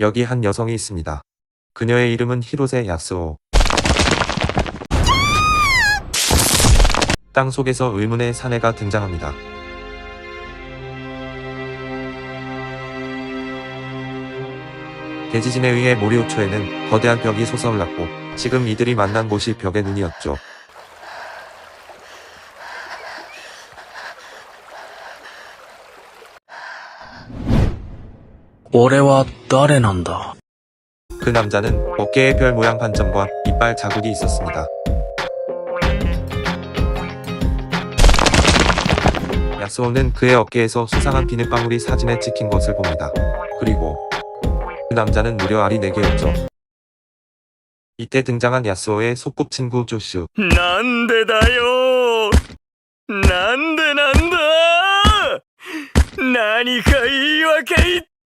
여기 한 여성이 있습니다. 그녀의 이름은 히로세 야스오. 땅 속에서 의문의 사내가 등장합니다. 대지진에 의해 모리오초에는 거대한 벽이 솟아올랐고 지금 이들이 만난 곳이 벽의 눈이었죠. 올해와 딸에 난다. 그 남자는 어깨에 별 모양 반점과 이빨 자국이 있었습니다. 야스오는 그의 어깨에서 수상한 비눗방울이 사진에 찍힌 것을 봅니다. 그리고 그 남자는 무려 알이 4개였죠. 이때 등장한 야스오의 소꿉친구 조슈. 난데다요! 난데 난다! 나니까 이와케